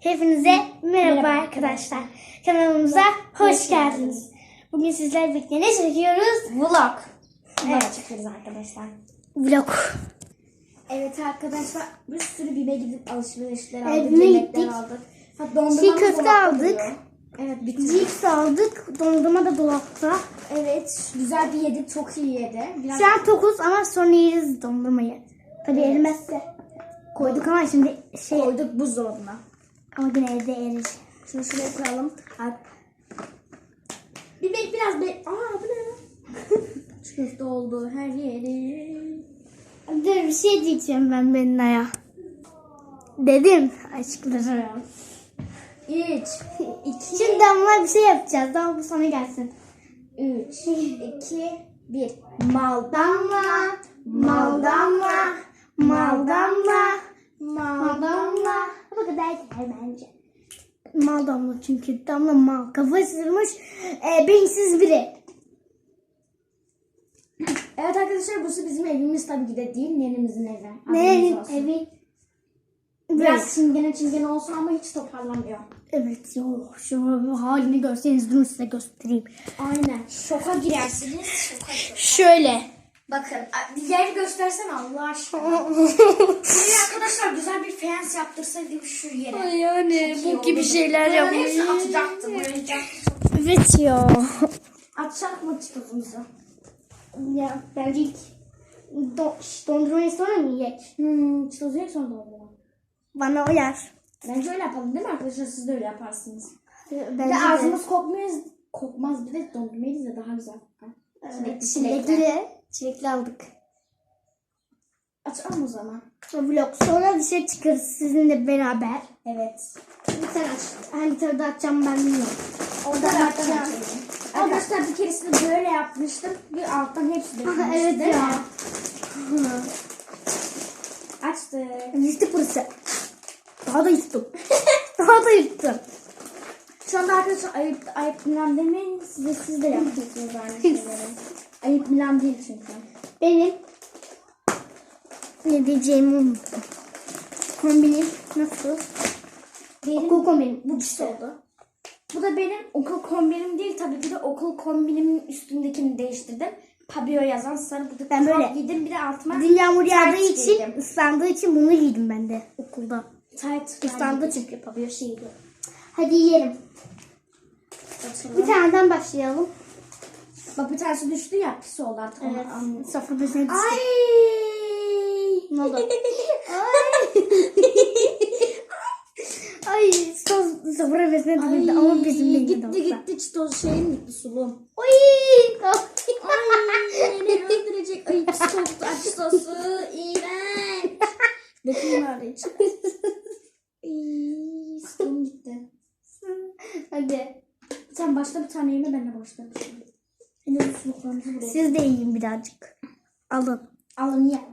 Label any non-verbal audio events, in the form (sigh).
Hepinize merhaba, Merhaba arkadaşlar. Kanalımıza hoş geldiniz. Bugün sizlerle birlikte ne çekiyoruz? Vlog. Evet. Evet. çıkıyoruz arkadaşlar. Vlog. Evet arkadaşlar bir sürü BİM'e gidip alışverişler Evet, aldık, yemekler gittik. aldık. Ha, Çiğ köfte aldık. Evet bitirdik. Cips aldık. Dondurma da dolapta. Evet güzel bir yedik çok iyi yedi. Biraz Şu an tokuz ama sonra yeriz dondurmayı. Tabii erimezse. Koyduk ama şimdi şey koyduk buzdolabına. Ama yine evde erir. Şunu şuraya koyalım. Bir bek biraz bek. Aa bu ne lan? (laughs) Köfte oldu her yeri. Dur bir şey diyeceğim ben Benna'ya. Dedim aşklarım. 3, 2, Şimdi damla bir şey yapacağız. Daha bu sana gelsin. 3, 2, 1. Mal Damla, mal damla, mal damla, mal damla. Yeter bence. Mal damla çünkü damla mal. Kafa sırmış, e, beyinsiz biri. Evet arkadaşlar burası bizim evimiz tabii ki de değil. Nenimizin evi. Ne Haberiniz olsun. evi? Biraz Evet. çingene çingene olsun ama hiç toparlamıyor. Evet yo şu halini görseniz durun size göstereyim. Aynen. Şoka girersiniz. Şoka şoka. Şöyle. Bakın a- yer göstersen Allah aşkına. (laughs) Buraya arkadaşlar güzel bir fayans yaptırsaydım şu yere. yani Çok iyi olurdu. Bunların hepsini atacaktım. Evet ya. Atacak mı çıtozumuzu? Ya bence ilk do, dondurmayı sonra mı yiyecek? Hmm, çıtozu yok sonra dolduruyor. Bana uyar. Bence öyle yapalım değil mi arkadaşlar? Siz de öyle yaparsınız. Bence Bir de. de ağzımız kokmuyor. Kokmaz bir de dondurmayı da daha güzel kokar. Çilekli, çilekli. Çilekli aldık. Açalım o zaman. Vlog sonra dışarı çıkarız sizinle beraber. Evet. Sen aç. Hangi tarafta açacağım ben bilmiyorum. Orada açacağım. Arkadaşlar bir keresinde böyle yapmıştım. Bir alttan hepsi dökülmüştü. Evet ya. Açtık. Yırtık burası. Daha da yırttım. Daha da yırttım. Şu anda arkadaşlar ayıp, ayıp Milan demeyin. Size siz de yapacaksınız aynı şeyleri. ayıp Milan değil çünkü. Benim ne diyeceğimi unuttum. Kombinim nasıl? Benim Okul kombinim. bu pis oldu. Bu da benim okul kombinim değil tabii ki de okul kombinimin üstündekini değiştirdim. Pabio yazan sarı budur. Ben böyle- giydim bir de altıma Dün yağmur yağdığı için, giydim. ıslandığı için bunu giydim ben de okulda. Tight Islandı çünkü yapıyor şeydi. Hadi yiyelim. Açalım. Bir taneden başlayalım. Bak bir tanesi düştü ya pis oldu artık onu Evet. anladım. Sofra bezine düştü. Ay. Ne oldu? Ay sos sofra bezine düştü ama bizim değil. gitti gitti çitoz şeyin gitti sulum. Oy. Ay beni öldürecek. Ay pis koktu aç sosu. İğrenç. Bakayım öyle (laughs) hiç. Ay sulum gitti. Hadi. Sen başla bir tane yeme ben de başla bir şey. Yine bu suluklarımızı buraya. Siz de yiyin birazcık. Alın. Alın ye.